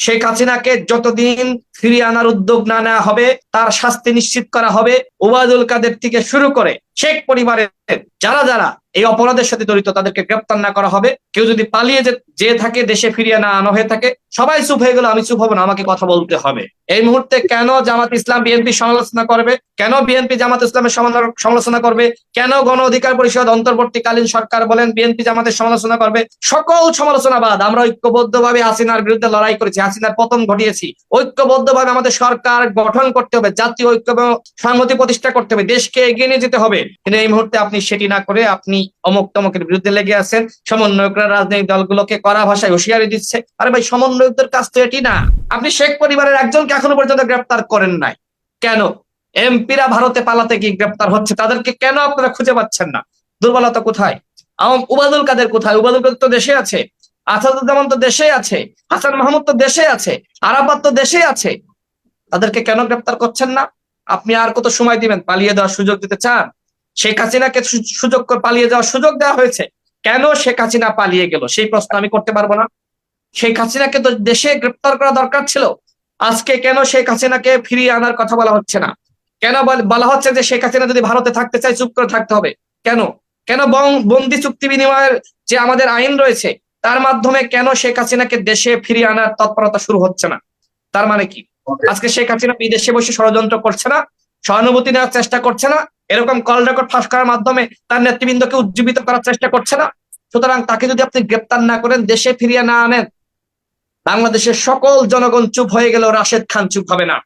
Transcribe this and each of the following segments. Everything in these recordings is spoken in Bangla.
শেখ হাসিনাকে যতদিন ফিরিয়ে আনার উদ্যোগ না নেওয়া হবে, তার শাস্তি নিশ্চিত করা হবে। ওবায়দুল কাদের থেকে শুরু করে শেখ পরিবারের যারা যারা এই অপরাধের সাথে জড়িত, তাদেরকে গ্রেপ্তার না করা হবে। কেউ যদি পালিয়ে যে যে থাকে, দেশে ফিরিয়ে না আনা হয়ে থাকে, সবাই চুপ হয়ে গেল, আমি চুপ হব না, আমাকে কথা বলতে হবে। এই মুহূর্তে কেন জামাত ইসলাম বিএনপি সমালোচনা করবে? কেন বিএনপি জামাত ইসলামের সমালোচনা করবে? কেন গণ অধিকার পরিষদ অন্তর্বর্তীকালীন সরকার বলেন বিএনপি জামাতের সমালোচনা করবে? সকল সমালোচনাবাদ, আমরা ঐক্যবদ্ধভাবে হাসিনার বিরুদ্ধে লড়াই করেছি, হাসিনার পতন ঘটিয়েছি। ঐক্যবদ্ধভাবে আমাদের সরকার গঠন করতে হবে, জাতীয় ঐক্য এবং সংহতি প্রতিষ্ঠা করতে হবে, দেশকে এগিয়ে নিয়ে যেতে হবে। কিন্তু এই মুহূর্তে আপনি সেটি না করে আপনি অমুক তমকের বিরুদ্ধে লেগে আছেন। সমন্বয়করা রাজনৈতিক দলগুলোকে করা ভাষায় হুঁশিয়ারি দিচ্ছে। আরে ভাই, সমন্বয়কদের কাজ তো এটি না। আপনি শেখ পরিবারের একজনকে এখনও পর্যন্ত গ্রেপ্তার করেন নাই। কেন? এমপিরা ভারতে পালাতে গিয়ে গ্রেপ্তার হচ্ছে, তাদেরকে কেন আপনারা খুঁজে পাচ্ছেন না? দুর্বলতা কোথায়? উবাদুল কাদের কোথায়? উবাদুল কাদের তো দেশে আছে। আসাদুজ্জামান তো দেশে আছে। হাসান মাহমুদ তো দেশে আছে। আরাফাত তো দেশে আছে। তাদেরকে কেন গ্রেপ্তার করছেন না? আপনি আর কত সময় দিবেন? পালিয়ে দেওয়ার সুযোগ দিতে চান? শেখ হাসিনাকে সুযোগ পালিয়ে যাওয়ার সুযোগ দেওয়া হয়েছে। কেন শেখ হাসিনা পালিয়ে গেল? সেই প্রশ্ন আমি করতে পারব না। শেখ হাসিনাকে তো দেশে গ্রেপ্তার করা দরকার ছিল। আজকে কেন শেখ হাসিনাকে ফিরিয়ে আনার কথা বলা হচ্ছে না? কেন বলা হচ্ছে যে শেখ হাসিনা যদি ভারতে থাকতে চায়, চুপ করে থাকতে হবে? কেন? কেন বন্দি চুক্তি বিনিময়ের যে আমাদের আইন রয়েছে, তার মাধ্যমে কেন শেখ হাসিনাকে দেশে ফিরিয়ে আনার তৎপরতা শুরু হচ্ছে না? তার মানে কি? আজকে শেখ হাসিনা বিদেশে বসে ষড়যন্ত্র করছে না, সহানুভূতি নেওয়ার চেষ্টা করছে না, এরকম কল রেকর্ড ফাঁস করার মাধ্যমে তার নেতৃবৃন্দকে উজ্জীবিত করার চেষ্টা করছে না। সুতরাং তাকে যদি আপনি গ্রেপ্তার না করেন, দেশে ফিরিয়ে না আনেন, বাংলাদেশের সকল জনগণ চুপ হয়ে গেল, রাশেদ খান চুপ হবে না।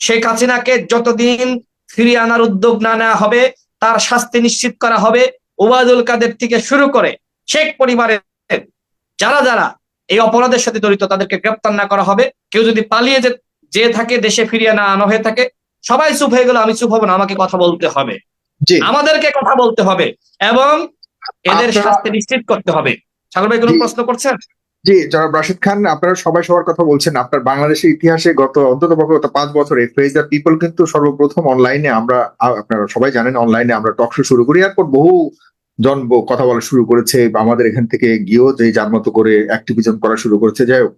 শেখ হাসিনাকে যতদিন ফিরিয়ে আনার উদ্যোগ না নেওয়া হবে, তার শাস্তি নিশ্চিত করা হবে ওবায়দুল কাদের থেকে শুরু করে শেখ পরিবারের যারা যারা এই অপরাধের সাথে জড়িত, তাদেরকে গ্রেপ্তার না করা হবে। কেউ যদি পালিয়ে যে যে থাকে দেশে ফিরিয়ে না আনা হয়ে থাকে সবাই চুপ হয়ে গেল আমি চুপ হব না আমাকে কথা বলতে হবে। আমাদেরকে কথা বলতে হবে এবং এদের শাস্তি নিশ্চিত করতে হবে। সাগর ভাই কোনো প্রশ্ন করছেন? জি জনাব রাশিদ খান আপনারা সবাই সবার কথা বলছেন। আপনার বাংলাদেশের ইতিহাসে গত অন্তত গত পাঁচ বছরে ফেস দ্য পিপল কিন্তু সর্বপ্রথম অনলাইনে আমরা আপনারা সবাই জানেন অনলাইনে আমরা টক শো শুরু করি। এরপর বহু জন কথা বলা শুরু করেছে বা আমাদের এখান থেকে গিয়েও যে যার মতো করে অ্যাক্টিভিজম করা শুরু করেছে। যাই হোক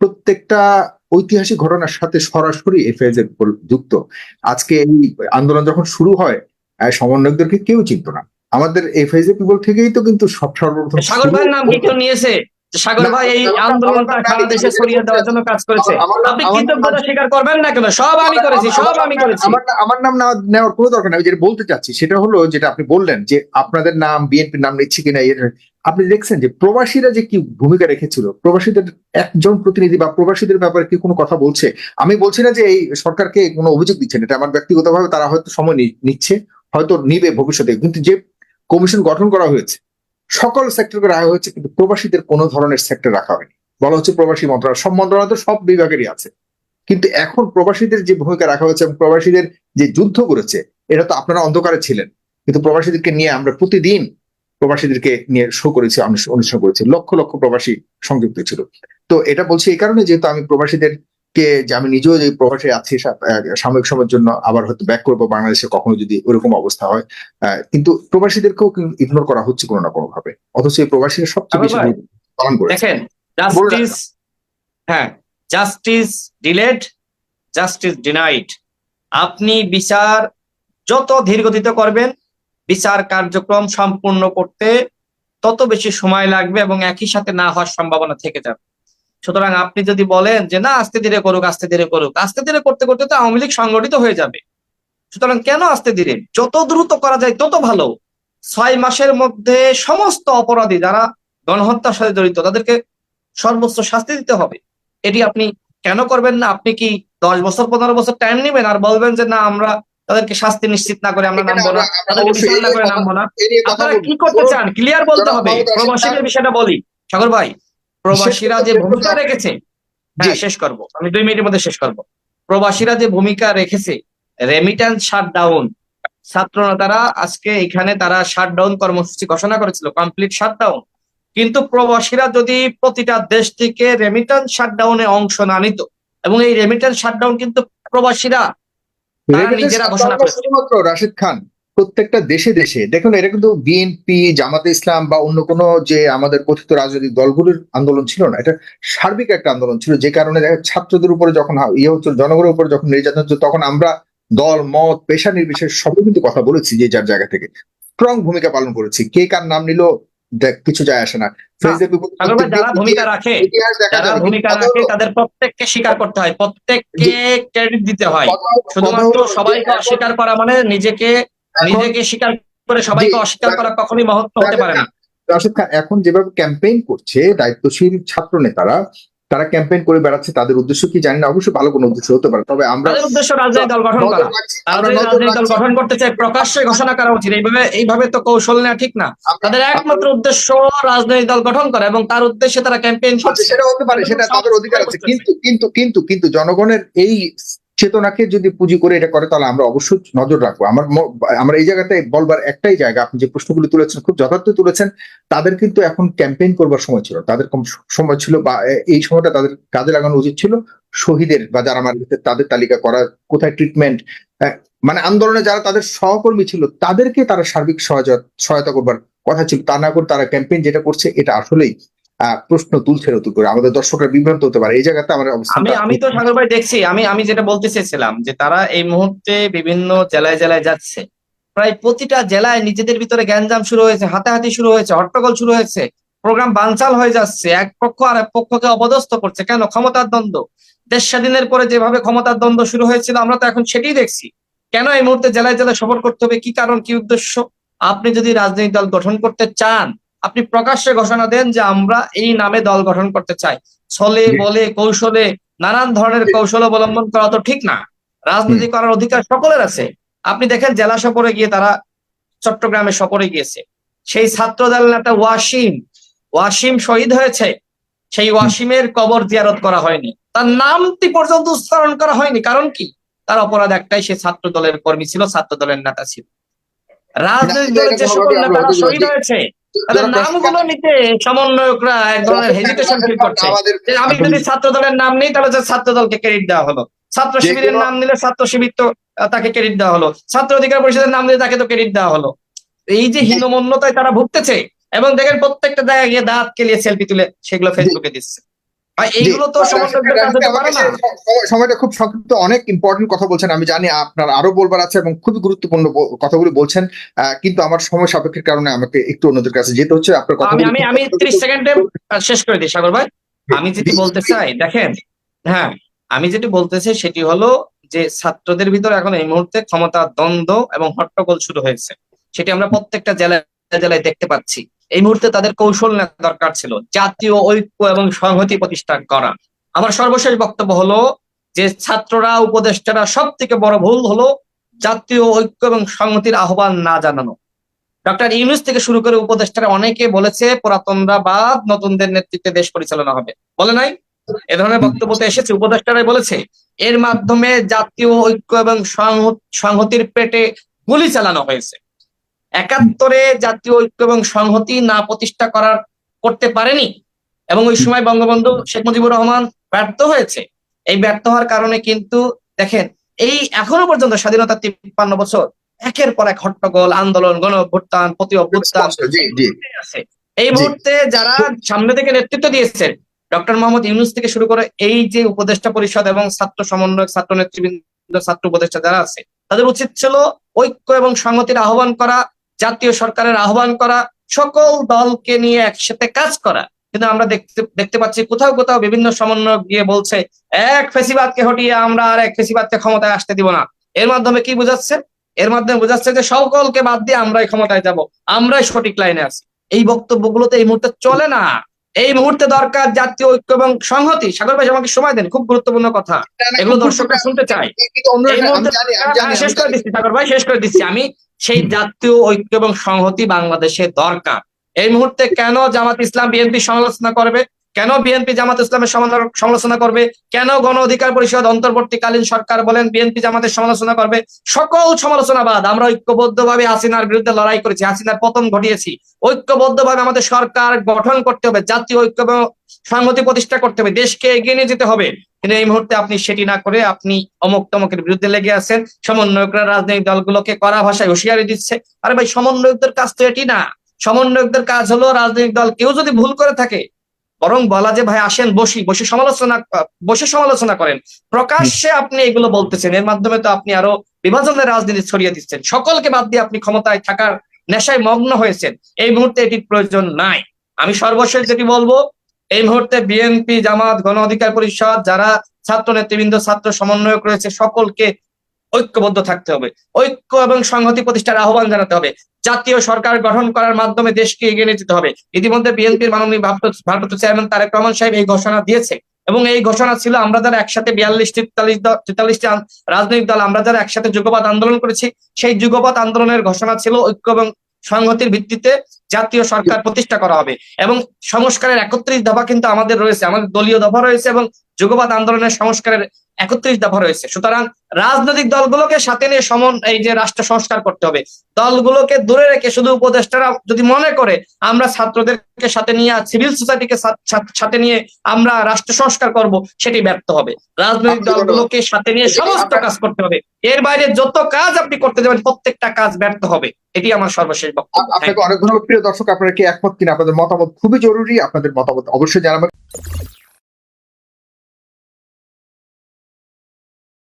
প্রত্যেকটা ঐতিহাসিক ঘটনার সাথে সরাসরি এফএজ যুক্ত। আজকে এই আন্দোলন যখন শুরু হয় সমন্বয়কদেরকে কেউ চিনত না। আমাদের পিপল থেকেই তো কিন্তু সব সর্বপ্রথম সাগর ভাইয়ের নাম কি কেউ নিয়েছে? সাগর ভাই এই আন্দোলনটা সারা দেশে ছড়িয়ে দেওয়ার জন্য কাজ করেছে। আপনি কৃতজ্ঞতা স্বীকার করবেন না কেন? সব আমি করেছি সব আমি করেছি। আমার নাম নেওয়া- নেওয়ার কোনো দরকার নেই। যেটা বলতে চাচ্ছি সেটা হলো যেটা আপনি বললেন যে আপনাদের নাম বিএনপির নাম নিচ্ছে কিনা আপনি দেখছেন যে প্রবাসীরা যে কি ভূমিকা রেখেছিল? প্রবাসীদের একজন প্রতিনিধি বা প্রবাসীদের ব্যাপারে কি কোনো কথা বলছে? আমি বলছি না যে এই সরকারকে কোনো অভিযোগ দিচ্ছেন। এটা আমার ব্যক্তিগতভাবে তারা হয়তো সময় নিচ্ছে হয়তো নিবে ভবিষ্যতে। কিন্তু যে কমিশন গঠন করা হয়েছে সকল সেক্টরকে রাখা হয়েছে, কিন্তু প্রবাসীদের কোনো ধরনের সেক্টর রাখা হয়নি। বলা হচ্ছে প্রবাসী মন্ত্রণালয়। সব মন্ত্রণালয় তো সব বিভাগেরই আছে। কিন্তু এখন প্রবাসীদের যে ভূমিকা রাখা হয়েছে এবং প্রবাসীদের যে যুদ্ধ করেছে, এটা তো আপনারা অন্ধকারে ছিলেন। কিন্তু প্রবাসীদেরকে নিয়ে আমরা প্রতিদিন প্রবাসীদেরকে নিয়ে শো করেছি, অনুষ্ঠান করেছি। লক্ষ লক্ষ প্রবাসী সংযুক্ত ছিল। তো এটা বলছি এই কারণে যেহেতু আমি প্রবাসীদেরকে যে আমি নিজেও যে প্রবাসে আছি সাময়িক সময়ের জন্য আবার হয়তো ব্যাক করব বাংলাদেশে কখনো যদি ওরকম অবস্থা হয় কিন্তু প্রবাসীদেরকেও ইগনোর করা হচ্ছে কোনো না কোনো ভাবে অথচ এই প্রবাসীরা সবচেয়ে বেশি পালন করেছে। দেখেন জাস্টিস হ্যাঁ জাস্টিস ডিলেড জাস্টিস ডিনাইড আপনি বিচার যত ধীরগতিতে করবেন বিচার কার্যক্রম সম্পূর্ণ করতে তত বেশি সময় লাগবে এবং একই সাথে না হওয়ার সম্ভাবনা থেকে যাবে। সুতরাং আপনি যদি বলেন যে না আস্তে ধীরে করুক আস্তে ধীরে করুক আস্তে ধীরে করতে করতে তো আওয়ামী লীগ সংগঠিত হয়ে যাবে। সুতরাং কেন আস্তে ধীরে? যত দ্রুত করা যায় তত ভালো। ছয় মাসের মধ্যে সমস্ত অপরাধী যারা গণহত্যার সাথে জড়িত তাদেরকে সর্বোচ্চ শাস্তি দিতে হবে। এটি আপনি কেন করবেন না? আপনি কি দশ বছর পনেরো বছর টাইম নেবেন আর বলবেন যে না আমরা তাদেরকে শাস্তি নিশ্চিত না করে আমরা নামবো না? তাদেরকে বিচার না করে নামবো আপনারা কি করতে চান? ক্লিয়ার বলতে হবে। প্রবাসীদের বিষয়টা বলি। সাগর ভাই প্রবাসীরা যে ভূমিকা রেখেছে হ্যাঁ শেষ করব। আমি দুই মিনিটের মধ্যে শেষ করব। প্রবাসীরা যে ভূমিকা রেখেছে রেমিটেন্স শাটডাউন ছাত্র নেতারা আজকে এখানে তারা শাটডাউন কর্মসূচি ঘোষণা করেছিল কমপ্লিট শাটডাউন কিন্তু প্রবাসীরা যদি প্রতিটা দেশ থেকে রেমিটেন্স শাটডাউনে অংশ না নিত এবং এই রেমিটেন্স শাটডাউন কিন্তু প্রবাসীরা নিজেরা ঘোষণা করেছে। রাশিদ খান। প্রত্যেকটা দেশে দেশে দেখুন এটা কিন্তু বিএনপি জামাতে ইসলাম বা অন্য কোনো যে আমাদের কথিত রাজনৈতিক দলগুলোর আন্দোলন ছিল না এটা সার্বিক একটা আন্দোলন ছিল যে কারণে ছাত্রদের উপরে যখন ইয়ে হচ্ছিল জনগণের উপরে যখন নির্যাতন হচ্ছে তখন আমরা দল মত পেশা নির্বিশেষে সবাই কিন্তু কথা বলেছি যে যার জায়গা থেকে। স্ট্রং ভূমিকা পালন করেছি কে কার নাম নিল দেখ কিছু যায় আসে না। যারা ভূমিকা রাখে যারা ভূমিকা রাখে তাদের প্রত্যেককে স্বীকার করতে হয় প্রত্যেককে ক্রেডিট দিতে হয়। কথা হলো- কথা শুধুমাত্র সবাইকে অস্বীকার করা মানে নিজেকে নিজেকে স্বীকার করে সবাইকে অস্বীকার করা কখনোই মহত্ব হতে পারে না। রাশেদ খান এখন যেভাবে ক্যাম্পেইন করছে দায়িত্বশীল ছাত্র নেতারা তারা ক্যাম্পেইন করে বেড়াচ্ছে তাদের উদ্দেশ্য কি জানি না অবশ্যই ভালো কোনো উদ্দেশ্য হতে পারে তবে আমরা উদ্দেশ্য রাজনৈতিক দল গঠন করা। রাজনৈতিক দল গঠন করতে চাই প্রকাশ্যে ঘোষণা করা উচিত। এইভাবে এইভাবে তো কৌশল নেওয়া ঠিক না। তাদের একমাত্র উদ্দেশ্য রাজনৈতিক দল গঠন করা এবং তার উদ্দেশ্যে তারা ক্যাম্পেইন করছে। সেটা হতে পারে সেটা তাদের অধিকার আছে। কিন্তু কিন্তু কিন্তু কিন্তু জনগণের এই চেতনাকে যদি পুঁজি করে এটা করে, তাহলে আমরা অবশ্যই নজর রাখব। আমার আমরা এই জায়গাতে বলবার একটাই জায়গা, আপনি যে প্রশ্নগুলি তুলেছেন, খুব যথার্থ তুলেছেন, তাদের কিন্তু এখন ক্যাম্পেইন করবার সময় ছিল। তাদের সময় ছিল বা এই সময়টা তাদের কাজে লাগানো উচিত ছিল শহীদের বা যারা মারা গেছে, তাদের তালিকা করা, কোথায় ট্রিটমেন্ট মানে আন্দোলনে যারা তাদের সহকর্মী ছিল, তাদেরকে তারা সার্বিক সহায়তা করবার কথা ছিল। তা না করে তারা ক্যাম্পেইন যেটা করছে, এটা আসলেই প্রশ্ন তুলছে নতুন করে। আমাদের দর্শকরা বিভ্রান্ত হতে পারে। এই জায়গাতে আমার আমি আমি তো সাগর ভাই দেখছি, আমি আমি যেটা বলতে চেয়েছিলাম যে তারা এই মুহূর্তে বিভিন্ন জেলায় জেলায় যাচ্ছে। প্রায় প্রতিটা জেলায় নিজেদের ভিতরে গ্যাঞ্জাম শুরু হয়েছে, হাতাহাতি শুরু হয়েছে, হট্টগোল শুরু হয়েছে, প্রোগ্রাম বানচাল হয়ে যাচ্ছে, এক পক্ষ আর এক পক্ষকে অপদস্থ করছে। কেন? ক্ষমতার দ্বন্দ্ব। দেশ স্বাধীনের পরে যেভাবে ক্ষমতার দ্বন্দ্ব শুরু হয়েছিল, আমরা তো এখন সেটাই দেখছি। কেন এই মুহূর্তে জেলায় জেলায় সফর করতে হবে? কি কারণ? কি উদ্দেশ্য? আপনি যদি রাজনৈতিক দল গঠন করতে চান আপনি প্রকাশ্যে ঘোষণা দেন যে আমরা এই নামে দল গঠন করতে চাই। ছলে বলে কৌশলে নানান ধরনের কৌশল অবলম্বন করা তো ঠিক না। রাজনীতি করার অধিকার সকলের আছে। আপনি দেখেন জেলা সফরে গিয়ে তারা চট্টগ্রামে সফরে গিয়েছে। সেই ছাত্র দল নেতা ওয়াসিম ওয়াসিম শহীদ হয়েছে। সেই ওয়াসিমের কবর জিয়ারত করা হয়নি। তার নামটি পর্যন্ত উচ্চারণ করা হয়নি। কারণ কি? তার অপরাধ একটাই সে ছাত্র দলের কর্মী ছিল ছাত্র দলের নেতা ছিল। রাজনৈতিক দলের যে সকল নেতারা শহীদ হয়েছে তাদের নামগুলো নিতে সমন্বয়করা এক ধরনের হেজিটেশন ফিল করছে। আমি যদি ছাত্র দলের নাম নিই তাহলে ছাত্র দলকে ক্রেডিট দেওয়া হলো। ছাত্র শিবিরের নাম নিলে ছাত্র শিবির তো তাকে ক্রেডিট দেওয়া হলো। ছাত্র অধিকার পরিষদের নাম নিলে তাকে তো ক্রেডিট দেওয়া হলো। এই যে হীনমন্যতায় তারা ভুগতেছে এবং দেখেন প্রত্যেকটা জায়গায় গিয়ে দাঁত কেলিয়ে সেলফি তুলে সেগুলো ফেসবুকে দিচ্ছে। সময়টা খুব সংক্ষিপ্ত। অনেক ইম্পর্টেন্ট কথা বলছেন আমি জানি আপনার আরও বলবার আছে এবং খুবই গুরুত্বপূর্ণ কথাগুলো বলছেন আহ, কিন্তু আমার সময় সাপেক্ষের কারণে আমাকে একটু অন্যদের কাছে যেতে হচ্ছে। আপনার কথা আমি আমি আমি ত্রিশ সেকেন্ডে শেষ করে দিই সাগর ভাই। আমি যেটি বলতে চাই দেখেন হ্যাঁ আমি যেটি বলতে চাই সেটি হলো যে ছাত্রদের ভিতরে এখন এই মুহূর্তে ক্ষমতা দ্বন্দ্ব এবং হট্টগোল শুরু হয়েছে। সেটি আমরা প্রত্যেকটা জেলায় জেলায় দেখতে পাচ্ছি। এই মুহূর্তে তাদের কৌশল নেওয়া দরকার ছিল। জাতীয় ঐক্য এবং সংহতি প্রতিষ্ঠা করা। আমার সর্বশেষ বক্তব্য হলো যে ছাত্ররা উপদেষ্টারা সব থেকে বড় ভুল হলো জাতীয় ঐক্য এবং সংহতির আহ্বান না জানানো। ডক্টর ইউনুস থেকে শুরু করে উপদেষ্টারা অনেকে বলেছে পুরাতনরা বা নতুনদের নেতৃত্বে দেশ পরিচালনা হবে। বলে নাই? এ ধরনের বক্তব্য তো এসেছে উপদেষ্টারাই বলেছে। এর মাধ্যমে জাতীয় ঐক্য এবং সংহ- সংহতির পেটে গুলি চালানো হয়েছে। একাত্তরে জাতীয় ঐক্য এবং সংহতি না প্রতিষ্ঠা করার করতে পারেনি। এবং ওই সময় বঙ্গবন্ধু শেখ মুজিবুর রহমান ব্যর্থ হয়েছে। এই ব্যর্থ হওয়ার কারণে কিন্তু দেখেন এই এখনও পর্যন্ত স্বাধীনতা তিপ্পান্ন বছর একের পর এক হট্টগোল আন্দোলন গণ অভ্যুত্থান প্রতি অভ্যুত্থান আছে। এই মুহূর্তে যারা সামনে থেকে নেতৃত্ব দিয়েছেন ডক্টর মোহাম্মদ ইউনুস থেকে শুরু করে এই যে উপদেষ্টা পরিষদ এবং ছাত্র সমন্বয়ক ছাত্র নেতৃবৃন্দ ছাত্র উপদেষ্টা যারা আছে তাদের উচিত ছিল ঐক্য এবং সংহতির আহ্বান করা জাতীয় সরকারের আহ্বান করা সকল দলকে নিয়ে একসাথে কাজ করা। কিন্তু আমরা দেখতে দেখতে পাচ্ছি কোথাও কোথাও বিভিন্ন সমন্বয়ক গিয়ে বলছে এক ফেসিবাদকে হটিয়ে আমরা আর এক ফেসিবাদকে ক্ষমতায় আসতে দিব না। এর মাধ্যমে কি বোঝাচ্ছে? এর মাধ্যমে বোঝাচ্ছে যে সকলকে বাদ দিয়ে আমরাই ক্ষমতায় যাব আমরাই সঠিক লাইনে আছি। এই বক্তব্যগুলো তো এই মুহূর্তে চলে না। এই মুহূর্তে দরকার জাতীয় ঐক্য এবং সংহতি। সাগর ভাই আমাকে সময় দেন খুব গুরুত্বপূর্ণ কথা। এগুলো দর্শকরা শুনতে আমি হ্যাঁ, জানি শেষ করে দিচ্ছি সাগর ভাই শেষ করে দিচ্ছি। আমি সেই জাতীয় ঐক্য এবং সংহতি বাংলাদেশে দরকার। এই মুহূর্তে কেন জামাত ইসলাম বিএনপি সমালোচনা করবে? কেন বিএনপি জামাত ইসলামের সমালোচনা করবে? কেন গণ অধিকার পরিষদ অন্তর্বর্তীকালীন সরকার বলেন বিএনপি জামাতের সমালোচনা করবে? সকল সমালোচনা বাদ আমরা ঐক্যবদ্ধভাবে হাসিনার বিরুদ্ধে লড়াই করেছি হাসিনার পতন ঘটিয়েছি। ঐক্যবদ্ধভাবে আমাদের সরকার গঠন করতে হবে জাতীয় ঐক্য এবং সংহতি প্রতিষ্ঠা করতে হবে দেশকে এগিয়ে নিয়ে যেতে হবে। কিন্তু এই মুহূর্তে আপনি সেটি না করে আপনি অমুক তমকের বিরুদ্ধে লেগে আছেন। সমন্বয়করা রাজনৈতিক দলগুলোকে কড়া ভাষায় হুঁশিয়ারি দিচ্ছে। আরে ভাই, সমন্বয়কদের কাজ তো এটি না। সমন্বয়কদের কাজ হলো রাজনৈতিক দল কেউ যদি ভুল করে থাকে, বরং বলা যে, ভাই, আসেন, বসি, বসে সমালোচনা বসে সমালোচনা করেন। প্রকাশ্যে আপনি এগুলো বলতেছেন। এর মাধ্যমে তো আপনি আরও বিভাজনের রাজনীতি ছড়িয়ে দিচ্ছেন। সকলকে বাদ দিয়ে আপনি ক্ষমতায় থাকার নেশায় মগ্ন হয়েছেন। এই মুহূর্তে এটির প্রয়োজন নাই। আমি সর্বশেষ যেটি বলব এই মুহূর্তে বিএনপি জামাত, গণ অধিকার পরিষদ, যারা ছাত্র নেতৃবৃন্দ, ছাত্র সমন্বয়ক রয়েছে, সকলকে ঐক্যবদ্ধ থাকতে হবে। ঐক্য এবং সংহতি প্রতিষ্ঠার আহ্বান জানাতে হবে। জাতীয় সরকার গঠন করার মাধ্যমে দেশকে এগিয়ে নিয়ে যেতে হবে। ইতিমধ্যে বিএনপির মাননীয় ভারপ্রাপ্ত চেয়ারম্যান তারেক রহমান সাহেব এই ঘোষণা দিয়েছে। এবং এই ঘোষণা ছিল, আমরা যারা একসাথে বিয়াল্লিশ, তেতাল্লিশ তেতাল্লিশটি রাজনৈতিক দল, আমরা যারা একসাথে যুগপাত আন্দোলন করেছি, সেই যুগপাত আন্দোলনের ঘোষণা ছিল ঐক্য এবং সংহতির ভিত্তিতে জাতীয় সরকার প্রতিষ্ঠা করা হবে। এবং সংস্কারের একত্রিশ দফা কিন্তু আমাদের রয়েছে। আমাদের দলীয় দফা রয়েছে এবং যুগপাত আন্দোলনের সংস্কারের একত্রিশ দফা রয়েছে। সুতরাং রাজনৈতিক দলগুলোকে সাথে নিয়ে সমন এই যে রাষ্ট্র সংস্কার করতে হবে। দলগুলোকে দূরে রেখে শুধু উপদেষ্টারা যদি মনে করে আমরা ছাত্রদেরকে সাথে নিয়ে সিভিল সোসাইটিকে সাথে নিয়ে আমরা রাষ্ট্র সংস্কার করব সেটি ব্যর্থ হবে। রাজনৈতিক দলগুলোকে সাথে নিয়ে সমস্ত কাজ করতে হবে। এর বাইরে যত কাজ আপনি করতে যাবেন প্রত্যেকটা কাজ ব্যর্থ হবে। এটি আমার সর্বশেষ বক্তব্য। আপনাকে অনেক ধন্যবাদ। প্রিয় দর্শক আপনারা কি একমত কিনা? আপনাদের মতামত খুবই জরুরি। আপনাদের মতামত অবশ্যই জানাবেন।